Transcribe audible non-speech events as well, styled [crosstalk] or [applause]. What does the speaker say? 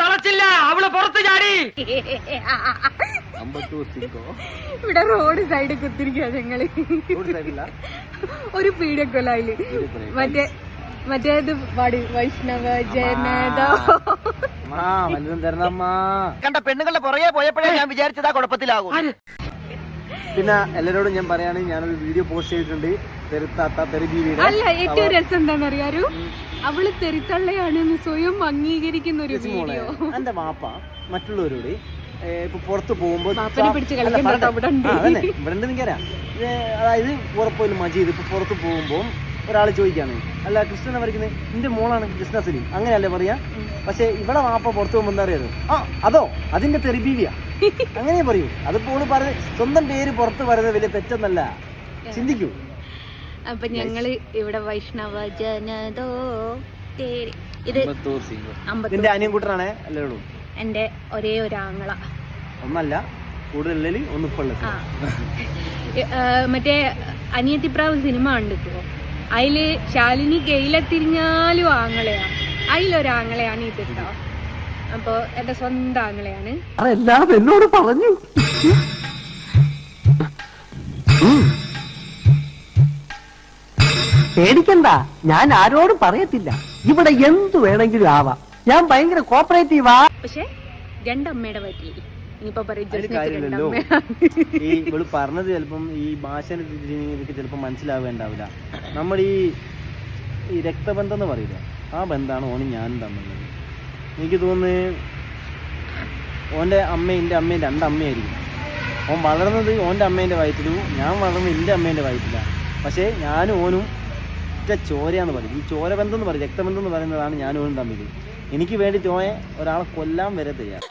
തളച്ചില്ല. അവൾ പുറത്ത് ചാടി. ഇവിടെ റോഡ് സൈഡ് കുത്തിരിക്കുക ഞങ്ങൾ. ഒരു പീഡിയക്കൊല്ലായിൽ മറ്റേ മറ്റേത് പാടി വൈഷ്ണവ ജനതോ. കണ്ട പെണ്ണുങ്ങളുടെ പുറകെ പോയപ്പോഴേ ഞാൻ വിചാരിച്ചതാ കുഴപ്പത്തിലാകും. പിന്നെ എല്ലാരോടും ഞാൻ പറയുകയാണെങ്കിൽ ഞാനൊരു വീഡിയോ പോസ്റ്റ് ചെയ്തിട്ടുണ്ട്. അല്ല ഏറ്റവും രസം എന്താണെന്നറിയാരു അവൾ തെറിത്തള്ളയാണെന്ന് സ്വയം അംഗീകരിക്കുന്ന ഒരു വീഡിയോ. എന്റെ വാപ്പ മറ്റുള്ളവരോട് ഇപ്പൊ പുറത്ത് പോകുമ്പോ വാപ്പനെ പിടിച്ച് അല്ല, കളിക്കണ്ട പറയട്ടെ. അവിടെ ഉണ്ട്. ആ, അതന്നെ. ഇവിടെ ഉണ്ട് എനിക്കറിയാം അതായത് ഉറപ്പൊരു മജീദ് ഇപ്പൊ പുറത്ത് പോകുമ്പോൾ ഒരാൾ ചോദിക്കാണ് അല്ല കൃഷ്ണൻ വരയ്ക്കുന്നത് എന്റെ മോളാണ് കൃഷ്ണ സലീം. അങ്ങനെയല്ലേ പറയാ? പക്ഷെ ഇവിടെ വാപ്പ പുറത്തു പോകുമ്പോ എന്താ അറിയാതെ ആ അതോ? അതിന്റെ തെറിബീവിയാ [laughs] അങ്ങനെ പറയൂ. അതിപ്പോ ഓൾ പറഞ്ഞ സ്വന്തം പേര് പുറത്ത് പറയുന്നത് വലിയ തെറ്റൊന്നല്ല. ചിന്തിക്കൂ. അപ്പൊ ഞങ്ങൾ ഇവിടെ വൈഷ്ണവ ജനതോ ഇത് നിന്റെ അനിയൻകുട്ടനാണേ എല്ലാവരോടും എന്റെ ഒരേ ഒരു ആങ്ങള. ഒന്നല്ല കൂടുതൽ ഏ, മറ്റേ അനിയത്തിപ്രാവ് സിനിമ കണ്ടിട്ടോ? അതിൽ ശാലിനി കെയിലെത്തിരിഞ്ഞാലും ആങ്ങളെയാ. അതിലൊരാങ്ങളെയാണ് ഇത് കേട്ടോ അപ്പൊ എന്റെ സ്വന്തം ആങ്ങളെയാണ്. എല്ലാം എന്നോട് പറഞ്ഞു. പേടിക്കണ്ട. ഞാൻ ആരോടും പറയത്തില്ല. ഇവിടെ എന്തു വേണമെങ്കിലും ആവാം. ഞാൻ ഭയങ്കര കോപ്പറേറ്റീവാ പക്ഷെ രണ്ടമ്മയുടെ ഇനിയിപ്പോ കാര്യമില്ലല്ലോ. ഈ ഇവൾ പറഞ്ഞത് ചിലപ്പം ഈ ഭാഷേനെ ചിലപ്പം മനസ്സിലാവേണ്ടാവില്ല. നമ്മൾ ഈ ഈ രക്തബന്ധം എന്ന് പറയില്ല? ആ ബന്ധമാണ് ഓന് ഞാനും തമ്മിലുള്ളത് എനിക്ക് തോന്നുന്നു ഓന്റെ അമ്മ എന്റെ അമ്മയും രണ്ടമ്മയായിരിക്കും. ഓൻ വളർന്നത് ഓന്റെ അമ്മേന്റെ വയറ്റിലും ഞാൻ വളർന്നത് എന്റെ അമ്മേന്റെ വയറ്റിലാണ് പക്ഷേ ഞാനും ഓനും ഒറ്റ ചോരയാന്ന് പറയും. ഈ ചോരബന്ധം എന്ന് പറയും രക്തബന്ധം എന്ന് പറയുന്നതാണ് ഞാനും തമ്മിൽ എനിക്ക് വേണ്ടി ചോയ ഒരാളെ കൊല്ലാൻ വരെ തയ്യാറ്